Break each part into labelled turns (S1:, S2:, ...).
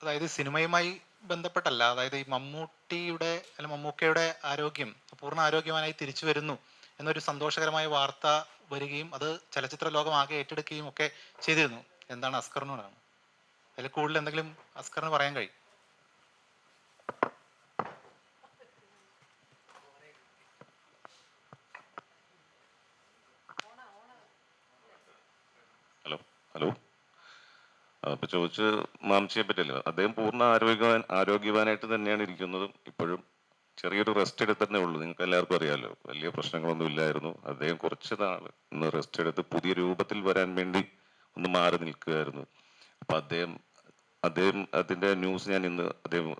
S1: അതായത് സിനിമയുമായി ബന്ധപ്പെട്ടല്ല അതായത് ഈ മമ്മൂട്ടിയുടെ അല്ല മമ്മൂക്കയുടെ ആരോഗ്യം പൂർണ ആരോഗ്യവാനായി തിരിച്ചു വരുന്നു എന്നൊരു സന്തോഷകരമായ വാർത്ത വരികയും അത് ചലച്ചിത്ര ലോകം ആകെ ഏറ്റെടുക്കുകയും ഒക്കെ ചെയ്തിരുന്നു. എന്താണ് അസ്കറിനോടാണ് അതിൽ കൂടുതൽ എന്തെങ്കിലും അസ്കറിന് പറയാൻ കഴിയും?
S2: Hello hello. അപ്പൊ ചോദിച്ച് മാംസിയെ പറ്റിയല്ലോ അദ്ദേഹം പൂർണ ആരോഗ്യവാൻ ആരോഗ്യവാനായിട്ട് തന്നെയാണ് ഇരിക്കുന്നതും. ഇപ്പോഴും ചെറിയൊരു റെസ്റ്റ് എടുത്തന്നെ ഉള്ളൂ. നിങ്ങൾക്ക് എല്ലാവർക്കും അറിയാലോ. വലിയ പ്രശ്നങ്ങളൊന്നും ഇല്ലായിരുന്നു. അദ്ദേഹം കുറച്ച് നാൾ ഒന്ന് റെസ്റ്റ് എടുത്ത് പുതിയ രൂപത്തിൽ വരാൻ വേണ്ടി ഒന്ന് മാറി നിൽക്കുകയായിരുന്നു. അപ്പൊ അദ്ദേഹം അദ്ദേഹം അതിന്റെ ന്യൂസ് ഞാൻ ഇന്ന് അദ്ദേഹം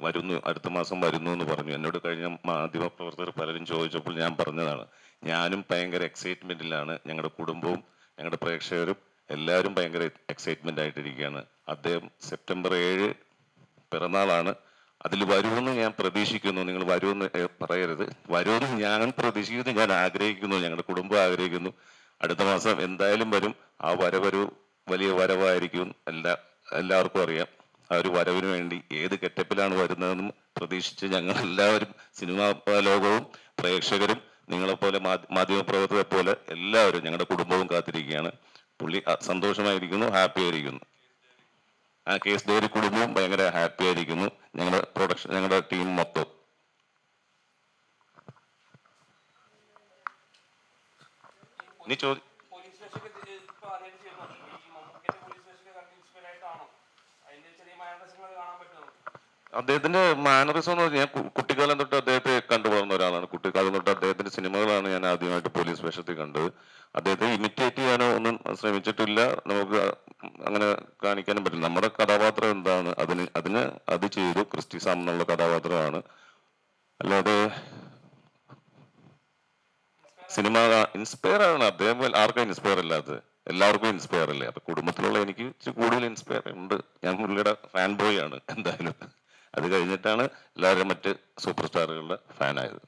S2: വരുന്നു. അടുത്ത മാസം വരുന്നു എന്ന് പറഞ്ഞു. എന്നോട് കഴിഞ്ഞ മാധ്യമ പ്രവർത്തകർ പലരും ചോദിച്ചപ്പോൾ ഞാൻ പറഞ്ഞതാണ് ഞാനും ഭയങ്കര എക്സൈറ്റ്മെന്റിലാണ് ഞങ്ങളുടെ കുടുംബവും ഞങ്ങളുടെ പ്രേക്ഷകരും എല്ലാവരും ഭയങ്കര എക്സൈറ്റ്മെന്റ് ആയിട്ടിരിക്കുകയാണ്. അദ്ദേഹം സെപ്റ്റംബർ ഏഴ് പിറന്നാളാണ്. അതിൽ വരുമെന്ന് ഞാൻ പ്രതീക്ഷിക്കുന്നു. നിങ്ങൾ വരുമെന്ന് പറയരുത്. വരുമെന്ന് ഞാൻ പ്രതീക്ഷിക്കുന്നു. ഞാൻ ആഗ്രഹിക്കുന്നു. ഞങ്ങളുടെ കുടുംബം ആഗ്രഹിക്കുന്നു. അടുത്ത മാസം എന്തായാലും വരും. ആ വരവൊരു വലിയ വരവായിരിക്കും. എല്ലാ എല്ലാവർക്കും അറിയാം. ആ ഒരു വരവിന് വേണ്ടി ഏത് കെറ്റപ്പിലാണ് വരുന്നതെന്നും പ്രതീക്ഷിച്ച് ഞങ്ങൾ എല്ലാവരും സിനിമാ ലോകവും പ്രേക്ഷകരും നിങ്ങളെപ്പോലെ മാധ്യമ പ്രവർത്തകരെ പോലെ എല്ലാവരും ഞങ്ങളുടെ കുടുംബവും കാത്തിരിക്കുകയാണ്. പുള്ളി സന്തോഷമായിരിക്കുന്നു ഹാപ്പി ആയിരിക്കുന്നു. ആ കേസ് ഡയറി കുടുംബവും ഭയങ്കര ഹാപ്പി ആയിരിക്കുന്നു ഞങ്ങളുടെ പ്രൊഡക്ഷൻ ഞങ്ങളുടെ ടീം മൊത്തം ഇനി ചോദി
S3: പോലീസ് സ്റ്റേഷനൊക്കെ ഇപ്പൊ ആദ്യമായിട്ട് ചെയ്യുന്നു ഈ മമ്മൂക്കിന്റെ പോലീസ് സ്റ്റേഷനൊക്കെ കണ്ട് ഇൻസ്പയർ ആയിട്ടാണോ അതിന്റെ ചെറിയ മാനസികങ്ങൾ കാണാൻ പറ്റുമോ
S2: അദ്ദേഹത്തിന്റെ മാനറിസം എന്ന് പറഞ്ഞാൽ ഞാൻ കുട്ടിക്കാലം തൊട്ട് അദ്ദേഹത്തെ കണ്ടുപോകുന്ന ഒരാളാണ്. കുട്ടിക്കാലം തൊട്ട് അദ്ദേഹത്തിന്റെ സിനിമകളാണ് ഞാൻ ആദ്യമായിട്ട് പോലീസ് വേഷത്തിൽ കണ്ടത്. അദ്ദേഹത്തെ ഇമിറ്റേറ്റ് ചെയ്യാനോ ഒന്നും ശ്രമിച്ചിട്ടില്ല. നമുക്ക് അങ്ങനെ കാണിക്കാനും പറ്റില്ല. നമ്മുടെ കഥാപാത്രം എന്താണ്? അതിന് അതിന് അത് ചെയ്തു. ക്രിസ്റ്റി സാം എന്നുള്ള കഥാപാത്രമാണ്. അല്ലാതെ സിനിമ ഇൻസ്പയർ ആണ്. അദ്ദേഹം ആർക്കും ഇൻസ്പയർ അല്ലാത്തത്. എല്ലാവർക്കും ഇൻസ്പയർ അല്ലേ? അപ്പൊ കുടുംബത്തിലുള്ള എനിക്ക് കൂടുതൽ ഇൻസ്പയർ ഉണ്ട്. ഞാൻ പുള്ളിയുടെ ഫാൻ ബോയ് ആണ്. എന്തായാലും. അത് കഴിഞ്ഞിട്ടാണ് എല്ലാവരും മറ്റ് സൂപ്പർ സ്റ്റാറുകളുടെ ഫാനായത്.